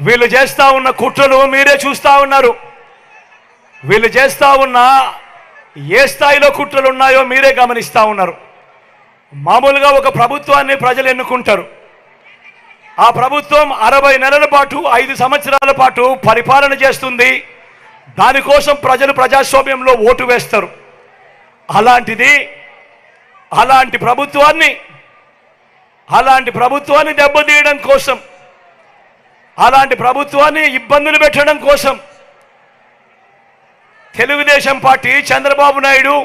వీళ్ళు చేస్తూ ఉన్న కుట్రలు మీరే చూస్తా ఉన్నారు. వీళ్ళు చేస్తూ ఉన్న ఏ స్థాయిలో కుట్రలు ఉన్నాయో మీరే గమనిస్తూ ఉన్నారు. మామూలుగా ఒక ప్రభుత్వాన్ని ప్రజలు ఎన్నుకుంటారు. ఆ ప్రభుత్వం అరవై నెలల పాటు ఐదు సంవత్సరాల పాటు పరిపాలన చేస్తుంది. దానికోసం ప్రజలు ప్రజాస్వామ్యంలో ఓటు వేస్తారు. అలాంటిది అలాంటి ప్రభుత్వాన్ని అలాంటి ప్రభుత్వాన్ని దెబ్బతీయడం కోసం అలాంటి ప్రభుత్వాన్ని ఇబ్బందులు పెట్టడం కోసం తెలుగుదేశం పార్టీ చంద్రబాబు నాయుడు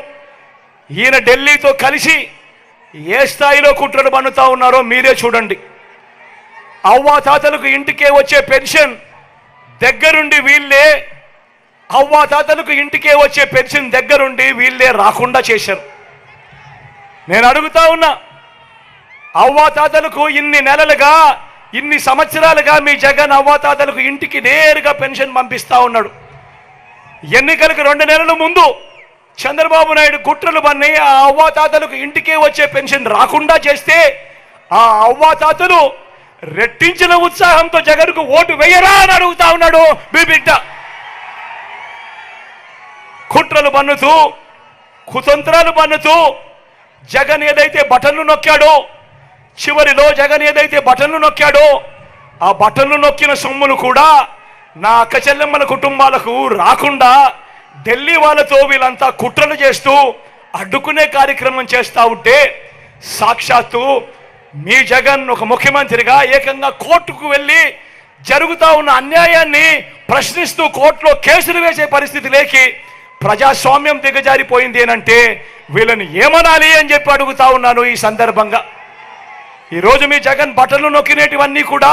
ఈయన ఢిల్లీతో కలిసి ఏ స్థాయిలో కుట్రలు పన్నుతా ఉన్నారో మీరే చూడండి. అవ్వాతాతలకు ఇంటికే వచ్చే పెన్షన్ దగ్గరుండి వీళ్ళే అవ్వాతాతలకు ఇంటికే వచ్చే పెన్షన్ దగ్గరుండి వీళ్ళే రాకుండా చేశారు. నేను అడుగుతా ఉన్నా అవ్వాతాతలకు ఇన్ని నెలలుగా ఇన్ని సంవత్సరాలుగా మీ జగన్ అవ్వాతాతలకు ఇంటికి నేరుగా పెన్షన్ పంపిస్తా ఉన్నాడు. ఎన్నికలకు రెండు నెలల ముందు చంద్రబాబు నాయుడు కుట్రలు పన్ని ఆ అవ్వాతాతలకు ఇంటికే వచ్చే పెన్షన్ రాకుండా చేస్తే ఆ అవ్వాతాతలు రెట్టించిన ఉత్సాహంతో జగన్కు ఓటు వేయరా అని అడుగుతా ఉన్నాడు మీ బిడ్డ. కుట్రలు పన్నుతూ కుతంత్రాలు పన్నుతూ జగన్ ఏదైతే బటన్లు నొక్కాడో చివరిలో జగన్ ఏదైతే బటన్లు నొక్కాడో ఆ బటన్లు నొక్కిన సొమ్ములు కూడా నా అక్క చెల్లెమ్మల కుటుంబాలకు రాకుండా ఢిల్లీ వాళ్ళతో వీళ్ళంతా కుట్రలు చేస్తూ అడ్డుకునే కార్యక్రమం చేస్తూ ఉంటే సాక్షాత్తు మీ జగన్ ఒక ముఖ్యమంత్రిగా ఏకంగా కోర్టుకు వెళ్ళి జరుగుతూ ఉన్న అన్యాయాన్ని ప్రశ్నిస్తూ కోర్టులో కేసులు వేసే పరిస్థితి లేకి ప్రజాస్వామ్యం దిగజారిపోయింది ఏనంటే వీళ్ళని ఏమనాలి అని చెప్పి అడుగుతా ఉన్నాను ఈ సందర్భంగా. ఈరోజు మీ జగన్ బట్టలు నొక్కినేటివన్నీ కూడా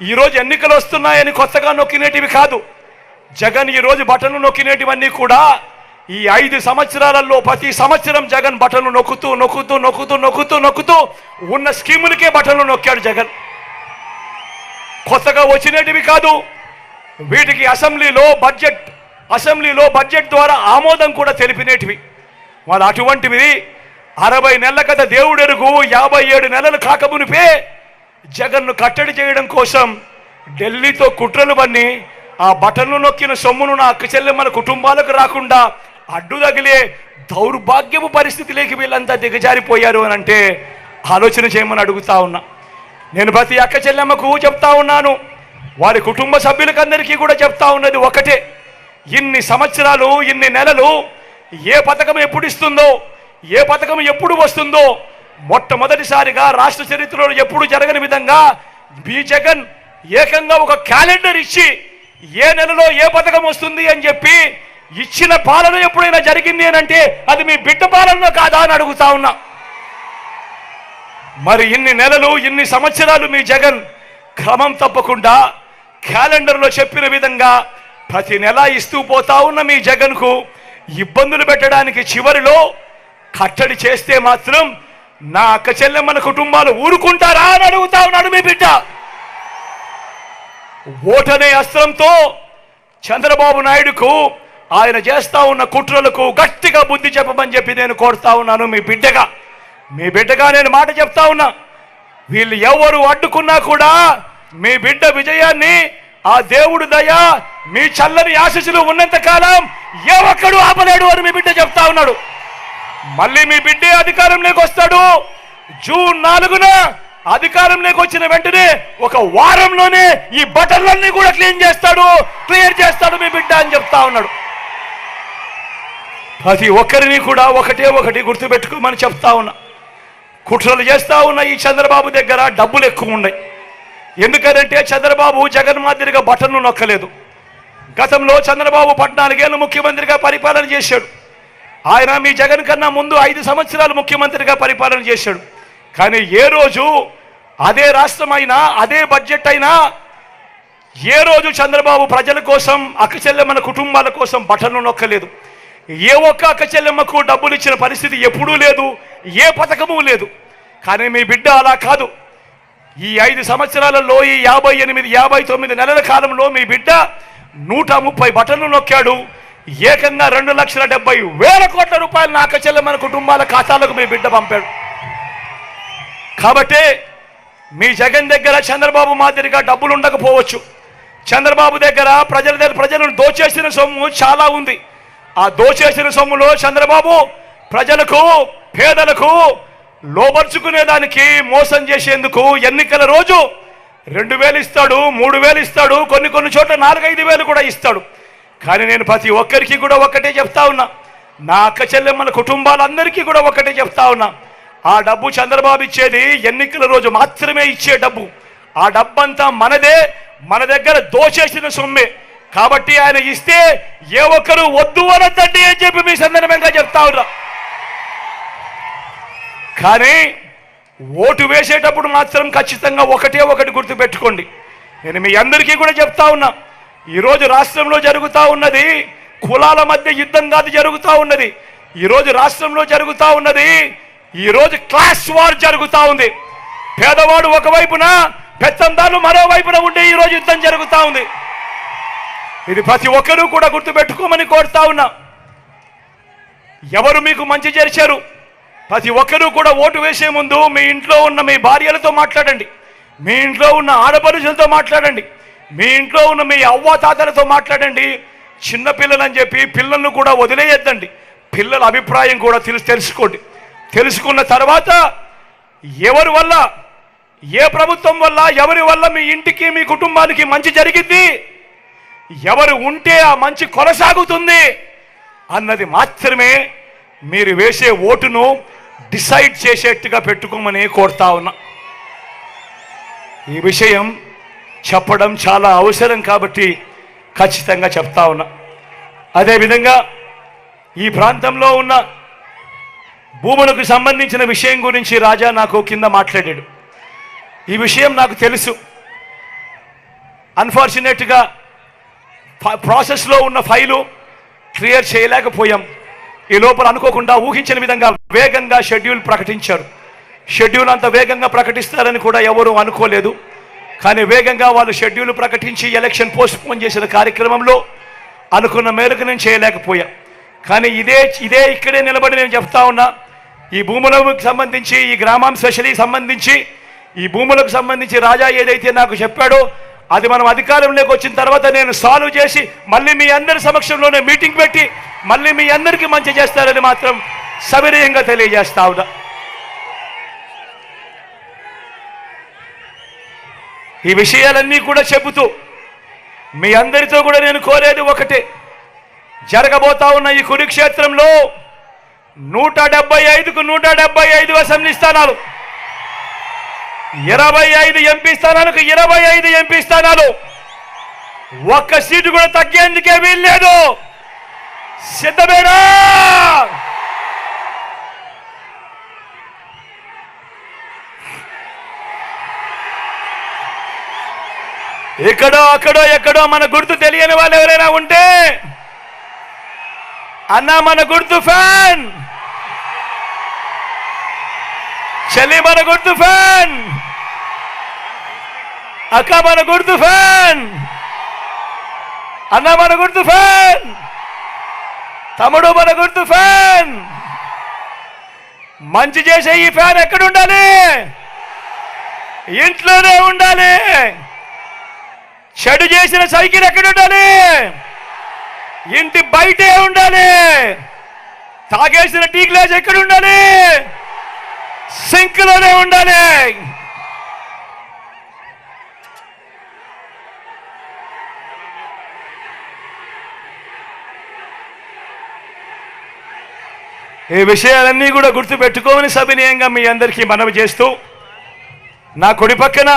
ఈరోజు ఎన్నికలు వస్తున్నాయని కొత్తగా నొక్కినేటివి కాదు. జగన్ ఈరోజు బట్టలు నొక్కినేటివన్నీ కూడా ఈ ఐదు సంవత్సరాలలో ప్రతి సంవత్సరం జగన్ బట్టలు నొక్కుతూ నొక్కుతూ నొక్కుతూ నొక్కుతూ నొక్కుతూ ఉన్న స్కీములకే బట్టలు నొక్కాడు జగన్. కొత్తగా వచ్చినటివి కాదు. వీటికి అసెంబ్లీలో బడ్జెట్ అసెంబ్లీలో బడ్జెట్ ద్వారా ఆమోదం కూడా తెలిపినేటివి. వాళ్ళు అటువంటివి అరవై నెలల కథ దేవుడెరుగు యాభై ఏడు నెలలు కాకమునిపే జగన్ను కట్టడి చేయడం కోసం ఢిల్లీతో కుట్రలు పన్ని ఆ బటన్లు నొక్కిన సొమ్మును నా అక్క మన కుటుంబాలకు రాకుండా అడ్డు తగిలే దౌర్భాగ్యపు పరిస్థితిలోకి వీళ్ళంతా దిగజారిపోయారు అని అంటే ఆలోచన చేయమని అడుగుతా ఉన్నా. నేను ప్రతి అక్క చెల్లెమ్మకు చెప్తా ఉన్నాను. వారి కుటుంబ సభ్యులకందరికీ కూడా చెప్తా ఉన్నది ఒకటే. ఇన్ని సంవత్సరాలు ఇన్ని నెలలు ఏ పథకం ఎప్పుడు ఇస్తుందో ఏ పథకం ఎప్పుడు వస్తుందో? మొట్టమొదటిసారిగా రాష్ట్ర చరిత్రలో ఎప్పుడు జరగని విధంగా బి జగన్ ఏకంగా ఒక క్యాలెండర్ ఇచ్చి ఏ నెలలో ఏ పథకం వస్తుంది అని చెప్పి ఇచ్చిన పాలన ఎప్పుడైనా జరిగింది అని అంటే అది మీ బిడ్డ పాలన కాదా అని అడుగుతా ఉన్నా. మరి ఇన్ని నెలలు ఇన్ని సంవత్సరాలు మీ జగన్ క్రమం తప్పకుండా క్యాలెండర్లో చెప్పిన విధంగా ప్రతి నెల ఇస్తూ పోతా ఉన్న మీ జగన్కు ఇబ్బందులు పెట్టడానికి చివరిలో కట్టడి చేస్తే మాత్రం నా అక్క చెల్లెమ్మల కుటుంబాలు ఊరుకుంటారా అని అడుగుతా ఉన్నాడు మీ బిడ్డ. ఓటనే అస్త్రంతో చంద్రబాబు నాయుడుకు ఆయన చేస్తా ఉన్న కుట్రలకు గట్టిగా బుద్ధి చెప్పమని చెప్పి నేను కోరుతా ఉన్నాను మీ బిడ్డగా. మీ బిడ్డగా నేను మాట చెప్తా ఉన్నా. వీళ్ళు ఎవరు అడ్డుకున్నా కూడా మీ బిడ్డ విజయాన్ని ఆ దేవుడు దయ మీ చల్లని ఆశీస్సులు ఉన్నంత కాలం ఏ ఒక్కడు ఆపలేడు అని మీ బిడ్డ చెప్తా ఉన్నాడు. మళ్ళీ మీ బిడ్డే అధికారంలోకి వస్తాడు. జూన్ నాలుగున అధికారంలోకి వచ్చిన వెంటనే ఒక వారంలోనే ఈ బటన్లన్నీ కూడా క్లీన్ చేస్తాడు క్లియర్ చేస్తాడు మీ బిడ్డ అని చెప్తా ఉన్నాడు. ప్రతి ఒక్కరిని కూడా ఒకటే ఒకటి గుర్తుపెట్టుకోమని చెప్తా ఉన్నా. కుట్రలు చేస్తా ఉన్న ఈ చంద్రబాబు దగ్గర డబ్బులు ఎక్కువ ఉన్నాయి. ఎందుకంటే చంద్రబాబు జగన్ మాదిరిగా బటన్లు నొక్కలేదు. గతంలో చంద్రబాబు పద్నాలుగేళ్ళు ముఖ్యమంత్రిగా పరిపాలన చేశాడు. ఆయన మీ జగన్ కన్నా ముందు ఐదు సంవత్సరాలు ముఖ్యమంత్రిగా పరిపాలన చేశాడు. కానీ ఏ రోజు అదే రాష్ట్రం అయినా అదే బడ్జెట్ అయినా ఏ రోజు చంద్రబాబు ప్రజల కోసం అక్కచెల్లెమ్మల కుటుంబాల కోసం బటన్లు నొక్కలేదు. ఏ ఒక్క అక్కచెల్లెమ్మకు డబ్బులు ఇచ్చిన పరిస్థితి ఎప్పుడూ లేదు ఏ పథకము లేదు. కానీ మీ బిడ్డ అలా కాదు. ఈ ఐదు సంవత్సరాలలో ఈ యాభై ఎనిమిది యాభై తొమ్మిది నెలల కాలంలో మీ బిడ్డ నూట ముప్పై బటన్లు నొక్కాడు. ఏకంగా రెండు లక్షల డెబ్బై వేల కోట్ల రూపాయలు నాక చెల్లెమని కుటుంబాల ఖాతాలకు మీ బిడ్డ పంపాడు. కాబట్టి మీ జగన్ దగ్గర చంద్రబాబు మాదిరిగా డబ్బులు ఉండకపోవచ్చు. చంద్రబాబు దగ్గర ప్రజల దగ్గర ప్రజలను దోచేసిన సొమ్ము చాలా ఉంది. ఆ దోచేసిన సొమ్ములో చంద్రబాబు ప్రజలకు పేదలకు లోపరుచుకునే దానికి మోసం చేసేందుకు ఎన్నికల రోజు రెండు వేలు ఇస్తాడు మూడు వేలు ఇస్తాడు కొన్ని కొన్ని చోట్ల నాలుగైదు వేలు కూడా ఇస్తాడు. కానీ నేను ప్రతి ఒక్కరికి కూడా ఒక్కటే చెప్తా ఉన్నా. నా అక్క చెల్లెమ్మల కుటుంబాలందరికీ కూడా ఒక్కటే చెప్తా ఉన్నా. ఆ డబ్బు చంద్రబాబు ఇచ్చేది ఎన్నికల రోజు మాత్రమే ఇచ్చే డబ్బు. ఆ డబ్బంతా మనదే మన దగ్గర దోచేసిన సొమ్మే. కాబట్టి ఆయన ఇస్తే ఏ ఒక్కరు వద్దు అనద్దండి అని చెప్పి మీ సందర్భంగా చెప్తా ఉన్నా. కానీ ఓటు వేసేటప్పుడు మాత్రం ఖచ్చితంగా ఒకటే ఒకటి గుర్తు పెట్టుకోండి నేను మీ అందరికీ కూడా చెప్తా ఉన్నా. ఈరోజు రాష్ట్రంలో జరుగుతూ ఉన్నది కులాల మధ్య యుద్ధం కాదు జరుగుతూ ఉన్నది. ఈరోజు రాష్ట్రంలో జరుగుతూ ఉన్నది ఈరోజు క్లాస్ వార్ జరుగుతూ ఉంది. పేదవాడు ఒకవైపున పెత్తందాలు మరోవైపున ఉండే ఈరోజు యుద్ధం జరుగుతూ ఉంది. ఇది ప్రతి ఒక్కరూ కూడా గుర్తుపెట్టుకోమని కోరుతా ఉన్నా. ఎవరు మీకు మంచి చేశారు ప్రతి ఒక్కరూ కూడా ఓటు వేసే ముందు మీ ఇంట్లో ఉన్న మీ భార్యలతో మాట్లాడండి. మీ ఇంట్లో ఉన్న ఆడపడుచులతో మాట్లాడండి. మీ ఇంట్లో ఉన్న మీ అవ్వ తాతలతో మాట్లాడండి. చిన్న పిల్లలని చెప్పి పిల్లలను కూడా వదిలేయద్దండి. పిల్లల అభిప్రాయం కూడా తెలుసు తెలుసుకోండి. తెలుసుకున్న తర్వాత ఎవరి వల్ల ఏ ప్రభుత్వం వల్ల ఎవరి వల్ల మీ ఇంటికి మీ కుటుంబానికి మంచి జరిగింది? ఎవరు ఉంటే ఆ మంచి కొనసాగుతుంది అన్నది మాత్రమే మీరు వేసే ఓటును డిసైడ్ చేసేట్టుగా పెట్టుకోమని కోరుతా ఉన్నా. ఈ విషయం చెప్పడం చాలా అవసరం కాబట్టి ఖచ్చితంగా చెప్తా ఉన్నా. అదేవిధంగా ఈ ప్రాంతంలో ఉన్న భూములకు సంబంధించిన విషయం గురించి రాజా నాకు కింద మాట్లాడాడు. ఈ విషయం నాకు తెలుసు. అన్ఫార్చునేట్గా ప్రాసెస్లో ఉన్న ఫైలు క్లియర్ చేయలేకపోయాం. ఈ లోపల అనుకోకుండా ఊహించిన విధంగా వేగంగా షెడ్యూల్ ప్రకటించారు. షెడ్యూల్ అంత వేగంగా ప్రకటిస్తారని కూడా ఎవరూ అనుకోలేదు. కానీ వేగంగా వాళ్ళు షెడ్యూల్ ప్రకటించి ఎలక్షన్ పోస్ట్పోన్ చేసిన కార్యక్రమంలో అనుకున్న మేరకు నేను చేయలేకపోయా. కానీ ఇదే ఇదే ఇక్కడే నిలబడి నేను చెప్తా ఉన్నా ఈ భూములకు సంబంధించి ఈ గ్రామం స్పెషలీ సంబంధించి ఈ భూములకు సంబంధించి రాజా ఏదైతే నాకు చెప్పాడో అది మనం అధికారంలోకి వచ్చిన తర్వాత నేను సాల్వ్ చేసి మళ్ళీ మీ అందరి సమక్షంలోనే మీటింగ్ పెట్టి మళ్ళీ మీ అందరికీ మంచి చేస్తారని మాత్రం సవినయంగా తెలియజేస్తా ఉన్నా. ఈ విషయాలన్నీ కూడా చెబుతూ మీ అందరితో కూడా నేను కోరేది ఒకటే. జరగబోతా ఉన్న ఈ కురుక్షేత్రంలో నూట డెబ్బై ఐదుకు నూట డెబ్బై ఐదు అసెంబ్లీ స్థానాలు ఇరవై ఐదు ఎంపీ స్థానాలకు ఇరవై ఐదు ఎంపీ స్థానాలు. ఒక్క సీటు కూడా తగ్గేందుకే వీల్లేదు. సిద్ధమేనా? ఎక్కడో అక్కడో ఎక్కడో మన గుర్తు తెలియని వాళ్ళు ఎవరైనా ఉంటే అన్నా మన గుర్తు ఫ్యాన్. చెల్లి మన గుర్తు ఫ్యాన్. అక్క మన గుర్తు ఫ్యాన్. అన్న మన గుర్తు ఫ్యాన్. తమ్ముడు మన గుర్తు ఫ్యాన్. మంచి చేసే ఈ ఫ్యాన్ ఎక్కడ ఉండాలి ఇంట్లోనే ఉండాలి. చెడు చేసిన సైకిల్ ఎక్కడ ఉండాలి ఇంటి బయటే ఉండాలి. తాగేసిన టీ గ్లాస్ ఎక్కడ ఉండాలి సింక్లోనే ఉండాలి. ఈ విషయాలన్నీ కూడా గుర్తుపెట్టుకోమని సవినయంగా మీ అందరికీ మనవి చేస్తూ నా కుడి పక్కన